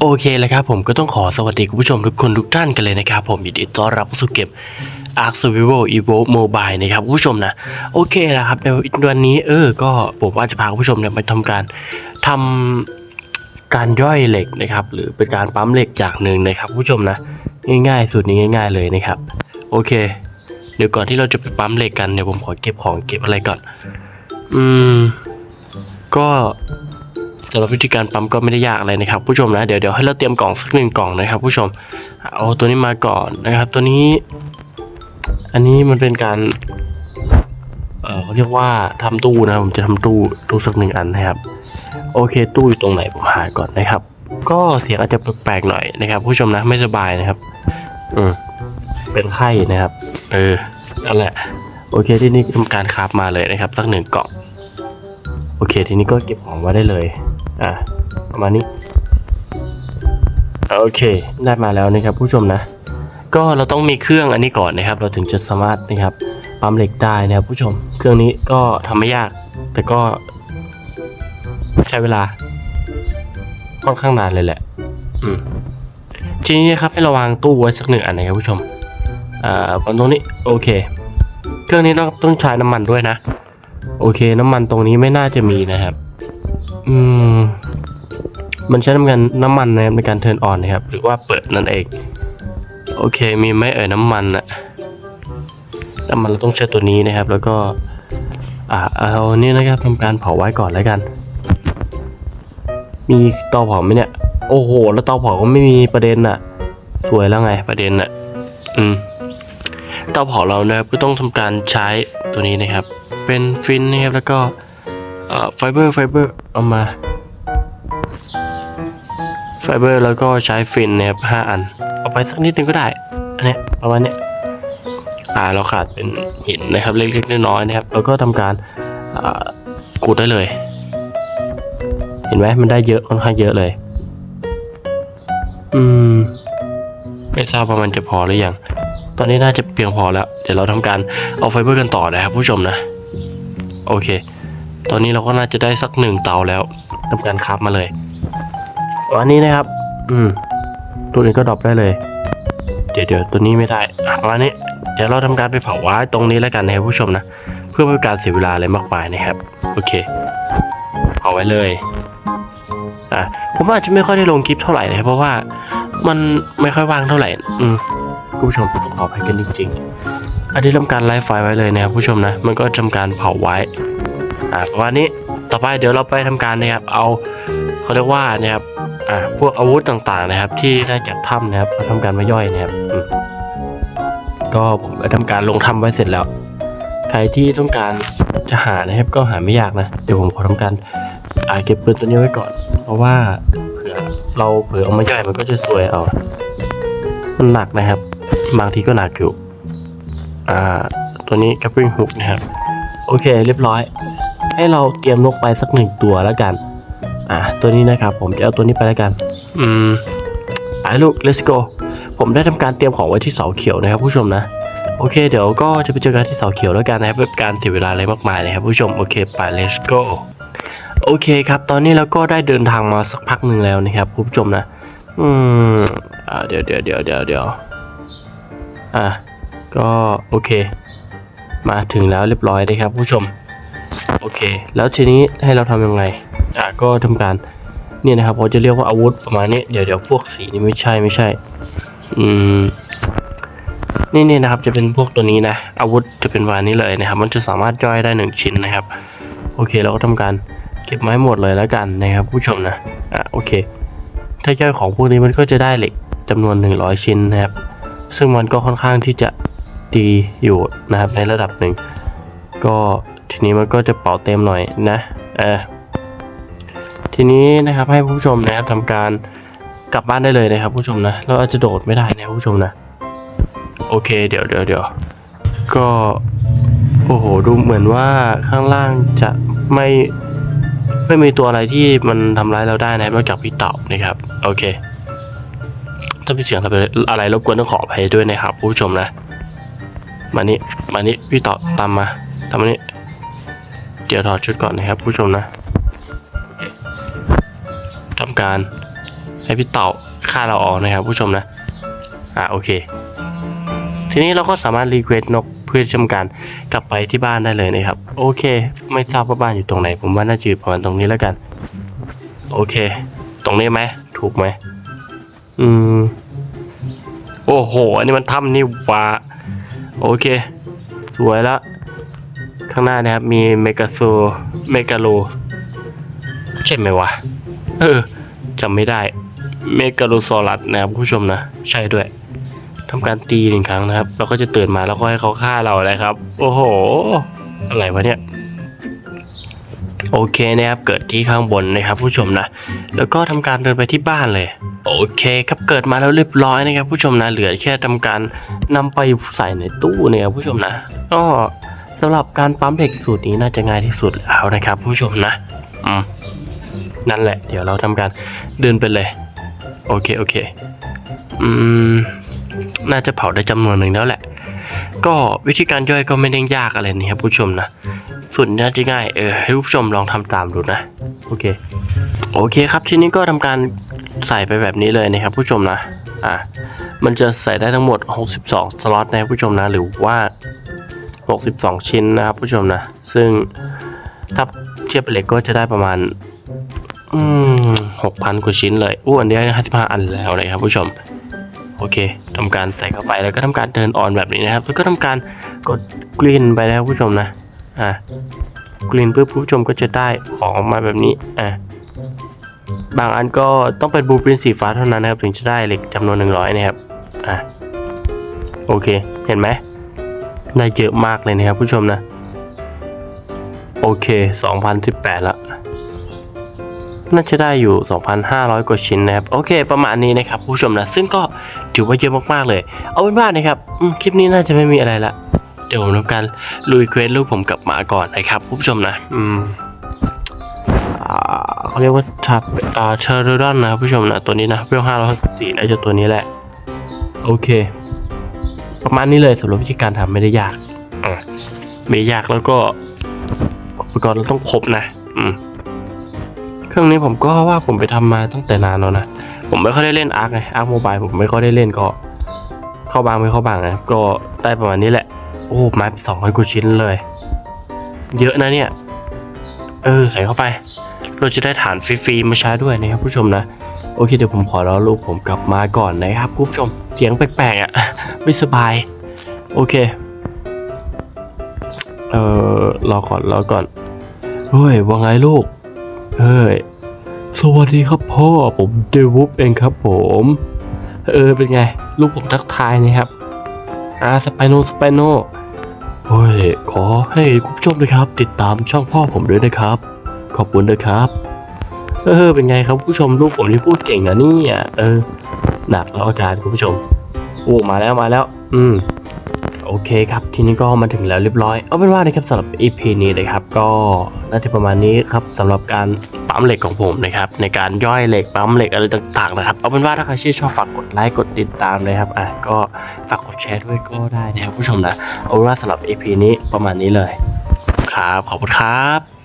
โอเคเลยครับผมก็ต้องขอสวัสดีคุณผู้ชมทุกคนทุกท่านกันเลยนะครับผมยินดีต้อนรับสู่เก็บ Ark Survival Evo Mobile นะครับคุณผู้ชมนะ โอเคนะครับในวันนี้เออก็ผมว่าจะพาคุณผู้ชมเนี่ยไปทำการทำการย่อยเหล็กนะครับ หรือเป็นการปั๊มเหล็กจากหนึ่งนะครับคุณผู้ชมนะ ง่ายๆสูตรนี้ง่าย ๆเลยนะครับ โอเค เดี๋ยวก่อนที่เราจะไปปั๊มเหล็กกันเดี๋ยวผมขอเก็บของเก็บอะไรก่อน อืมก็ สำหรับวิธีการปั๊มก็ไม่ได้ยากอะไรนะครับผู้ชมนะเดี๋ยวเดี๋ยวให้เราเตรียมกล่องสักหนึ่งกล่องนะครับผู้ชมเอาตัวนี้มาก่อนนะครับ ตัวนี้ อันนี้มันเป็นการเออเขาเรียกว่าทำตู้นะผมจะทำตู้ตู้สักหนึ่งอันนะครับ โอเค ตู้อยู่ตรงไหนผมหาก่อนนะครับ ก็เสียงอาจจะแปลกๆหน่อยนะครับ ผู้ชมนะไม่สบายนะครับ อืมเป็นไข้นะครับ เออนั่นแหละโอเคที่นี่ทำการคราฟมาเลยนะครับ สักหนึ่งกล่อง โอเค ทีนี้ก็เก็บของไว้ได้เลย อะประมาณนี้ โอเค ได้มาแล้วนะครับผู้ชมนะ ก็เราต้องมีเครื่องอันนี้ก่อนนะครับ เราถึงจะสามารถนะครับปั๊มเหล็กได้นะครับผู้ชม เครื่องนี้ก็ทำไม่ยาก แต่ก็ใช้เวลาค่อนข้างนานเลยแหละอืมทีนี้นะครับให้เราวางตู้ไว้สักหนึ่งอันนะครับผู้ชมอ่าบนตรงนี้โอเค เครื่องนี้ต้องต้องใช้น้ำมันด้วยนะ โอเคน้ำมันตรงนี้ไม่น่าจะมีนะครับ อืม มันใช้น้ำมันน้ำมันนะครับในการเทิร์นออนนะครับ หรือว่าเปิดนั่นเอง โอเค มีไหมเอ่ยน้ำมันอะน้ำมันเราต้องใช้ตัวนี้นะครับ แล้วก็ อ่าเอานี่นะครับทำการเผาไว้ก่อนแล้วกัน มีเตาเผาไหมเนี่ย โอ้โห แล้วเตาเผาก็ไม่มีประเด็นอะสวยแล้วไงประเด็นอะอืมเตาเผาเรานะครับก็ต้องทำการใช้ตัวนี้นะครับ เป็นฟินนะครับแล้วก็ไฟเบอร์ไฟเบอร์เอามาไฟเบอร์แล้วก็ใช้ฟินนะครับห้าอัน เอาไปสักนิดนึงก็ได้ อันเนี้ยประมาณเนี้ยอ่าเราขาดเป็นหินนะครับเล็กๆน้อยๆนะครับแล้วก็ทำการขูดได้เลย เห็นไหมมันได้เยอะค่อนข้างเยอะเลย อืม ไม่ทราบว่ามันจะพอหรือยัง ตอนนี้น่าจะเพียงพอแล้ว เดี๋ยวเราทำการเอาไฟเบอร์กันต่อนะครับผู้ชมนะ โอเค ตอนนี้เราก็น่าจะได้สักหนึ่งเตาแล้วทำการคับมาเลยวันนี้นะครับ อืม ตัวนี้ก็ดรอปได้เลย เดี๋ยวเดี๋ยวตัวนี้ไม่ได้อะประมาณนี้ เดี๋ยวเราทำการไปเผาไว้ตรงนี้แล้วกันนะครับผู้ชมนะ เพื่อไม่เป็นการเสียเวลาอะไรมากมายนะครับ โอเค เผาไว้เลย อะ ผมอาจจะไม่ค่อยได้ลงคลิปเท่าไหร่นะครับเพราะว่ามันไม่ค่อยว่างเท่าไหร่ อืมคุณผู้ชมต้องขออภัยกันจริงๆ อันนี้ทำการไลฟ์ไฟล์ไว้เลยนะครับผู้ชมนะ มันก็ทำการเผาไว้ อ่าประมาณนี้ต่อไปเดี๋ยวเราไปทำการนะครับ เอาเขาเรียกว่านะครับ อ่า พวกอาวุธต่างๆนะครับ ที่ได้จากถ้ำนะครับมาทำการมาย่อยนะครับ ก็ผมทำการลงถ้ำไว้เสร็จแล้ว ใครที่ต้องการจะหานะครับก็หาไม่ยากนะ เดี๋ยวผมขอทำการอ่าเก็บปืนตัวนี้ไว้ก่อน เพราะว่าเผื่อเราเผื่อเอามาย่อยมันก็จะสวยเอา มันหนักนะครับ บางทีก็หนักอยู่ อ่าตัวนี้ grappling hook นะครับ โอเคเรียบร้อย ให้เราเตรียมนกไปสักหนึ่งตัวแล้วกัน อ่าตัวนี้นะครับ ผมจะเอาตัวนี้ไปแล้วกัน อืมไปลูก let's go ผมได้ทำการเตรียมของไว้ที่เสาเขียวนะครับผู้ชมนะ โอเค เดี๋ยวก็จะไปเจอกันที่เสาเขียวแล้วกันนะครับเพื่อการเสียเวลาอะไรมากมายนะครับผู้ชมโอเคไป let's go โอเคครับ ตอนนี้เราก็ได้เดินทางมาสักพักหนึ่งแล้วนะครับคุณผู้ชมนะ อืมอ่าเดี๋ยวเดี๋ยวเดี๋ยวเดี๋ยวเดี๋ยวอะ ก็โอเค มาถึงแล้วเรียบร้อยนะครับผู้ชม โอเค แล้วทีนี้ให้เราทำยังไงอะก็ทำการเนี่ยนะครับเขาจะเรียกว่าอาวุธประมาณนี้เดี๋ยวเดี๋ยวพวกสีนี่ไม่ใช่ไม่ใช่ อืมนี่นี่นะครับจะเป็นพวกตัวนี้นะ อาวุธจะเป็นวานนี้เลยนะครับ มันจะสามารถย่อยได้หนึ่งชิ้นนะครับ โอเคเราก็ทำการเก็บไม้หมดเลยแล้วกันนะครับ ผู้ชมนะอะโอเค ถ้าย่อยของพวกนี้มันก็จะได้เหล็กจำนวน 100 ชิ้นนะครับ ซึ่งมันก็ค่อนข้างที่จะ ดีอยู่นะครับในระดับหนึ่ง ก็ทีนี้มันก็จะเป่าเต็มหน่อยนะเออทีนี้นะครับให้ผู้ชมนะครับทำการกลับบ้านได้เลยนะครับผู้ชมนะเราอาจจะโดดไม่ได้นะผู้ชมนะ โอเคเดี๋ยวเดี๋ยวเดี๋ยวก็โอ้โหดูเหมือนว่าข้างล่างจะไม่ไม่มีตัวอะไรที่มันทำร้ายเราได้นะนอกจากพี่เต่านะครับ โอเคถ้ามีเสียงอะไรรรบกวนต้องขออภัยด้วยนะครับผู้ชมนะ มานี่มานี่พี่ต่อตามมาตามมานี่เดี๋ยวถอดชุดก่อนนะครับผู้ชมนะทำการให้พี่เต่าฆ่าเราออกนะครับ ผู้ชมนะ อ่าโอเค ทีนี้เราก็สามารถรีเควสนกเพื่อทำการกลับไปที่บ้านได้เลยนะครับ โอเค ไม่ทราบว่าบ้านอยู่ตรงไหน ผมว่าน่าจะอยู่ประมาณตรงนี้แล้วกัน โอเค ตรงนี้ไหมถูกไหมอืมโอ้โห อันนี้มันถ้ำนี่ว่า โอเค สวยแล้วข้างหน้านะครับ มีเมกาโซเมกาโลใช่ไหมวะ เออจำไม่ได้ เมกาโลซอรัสนะครับผู้ชมนะ ใช่ด้วยทำการตีหนึ่งครั้งนะครับ เราก็จะตื่นมาแล้วก็ให้เขาฆ่าเราเลยครับ โอ้โห อะไรวะเนี่ย โอเคนะครับเกิดที่ข้างบนนะครับผู้ชมนะ แล้วก็ทำการเดินไปที่บ้านเลย โอเคครับเกิดมาแล้วเรียบร้อยนะครับผู้ชมนะเหลือแค่ทำการนำไปใส่ในตู้เนี่ยครับผู้ชมนะก็สำหรับการปั๊มเหล็กสูตรนี้น่าจะง่ายที่สุดแล้วนะครับผู้ชมนะอืมนั่นแหละ เดี๋ยวเราทำการเดินไปเลย โอเคโอเค อืมน่าจะเผาได้จำนวนหนึ่งแล้วแหละ ก็วิธีการย่อยก็ไม่ได้ยากอะไรนี่ครับผู้ชมนะส่วนน่าจะง่ายเออให้ผู้ชมลองทำตามดูนะโอเคโอเคครับทีนี้ก็ทำการใส่ไปแบบนี้เลยนะครับผู้ชมนะอะมันจะใส่ได้ทั้งหมด 62 สล็อตนะผู้ชมนะหรือว่า 62 ชิ้นนะครับผู้ชมนะซึ่งถ้าเทียบเป็นเหล็กก็จะได้ประมาณอืมหกพันกว่าชิ้นเลยอู้อันนี้ห้าสิบห้าอันแล้วนะครับผู้ชม โอเคทำการใส่เข้าไปแล้วก็ทำการเดินอ่อนแบบนี้นะครับ แล้วก็ทำการกดกรีนไปนะครับผู้ชมนะอะกรีนเพื่อผู้ชมก็จะได้ของออกมาแบบนี้อะบางอันก็ต้องเป็นบูปรินสีฟ้าเท่านั้นนะครับ ถึงจะได้เหล็กจำนวนหนึ่งร้อยนะครับอะโอเค เห็นไหมได้เยอะมากเลยนะครับผู้ชมนะ โอเค 2018 ละ น่าจะได้อยู่ 2,500 กว่าชิ้นนะครับ โอเค ประมาณนี้นะครับผู้ชมนะ ซึ่งก็ถือว่าเยอะมากๆเลย เอาเป็นว่านะครับคลิปนี้น่าจะไม่มีอะไรละ เดี๋ยวผมทำการลุยเควสลูกผมกลับมาก่อนนะครับผู้ชมนะ อืมเขาเรียกว่าทับอ่าเชอร์ดอนนะครับผู้ชมนะ ตัวนี้นะเวล564น่าจะตัวนี้แหละ โอเค ประมาณนี้เลยสำหรับวิธีการทำไม่ได้ยากอะไม่ยากแล้วก็อุปกรณ์เราต้องครบนะ อืม รื่องนี้ผมก็ว่าผมไปทำมาตั้งแต่นานแล้วนะผมไม่ค่อยได้เล่นอาร์คไงอาร์คโมบายผมไม่ค่อยได้เล่นก็เข้าบางไม่เข้าบางนะก็ได้ประมาณนี้แหละ โอ้ไม้สองร้อยกว่าชิ้นเลย เยอะนะเนี่ย เออใส่เข้าไป เราจะได้ฐานฟรีๆมาใช้ด้วยนะครับผู้ชมนะโอเคเดี๋ยวผมขอรอลูกผมกลับมาก่อนนะครับคุณผู้ชมเสียงแปลกๆอะไม่สบาย โอเค เออรอก่อนรอก่อนเฮ้ยว่าไงลูก เฮ้ย สวัสดีครับพ่อผมเดวุบเองครับผม เออเป็นไง ลูกผมทักทายนะครับ อ่าสไปโนสไปโนเฮ้ยขอให้คุณผู้ชมนะครับ ติดตามช่องพ่อผมด้วยนะครับ ขอบคุณนะครับ เออเป็นไงครับผู้ชมลูกผมที่พูดเก่งนะเนี่ยเออหนักแล้วอาจารย์คุณผู้ชมโอ้มาแล้วมาแล้ว อืม โอเคครับ ทีนี้ก็มาถึงแล้วเรียบร้อย เอาเป็นว่านะครับสำหรับ EP นี้นะครับ ก็น่าจะประมาณนี้ครับสำหรับการปั๊มเหล็กของผมนะครับในการย่อยเหล็กปั๊มเหล็กอะไรต่างๆนะครับเอาเป็นว่าถ้าใครชื่นชอบฝากกดไลค์กดติดตามนะครับอะก็ฝากกดแชร์ด้วยก็ได้นะครับผู้ชมนะเอาเป็นว่าสำหรับ EP นี้ประมาณนี้เลย ครับขอบคุณครับ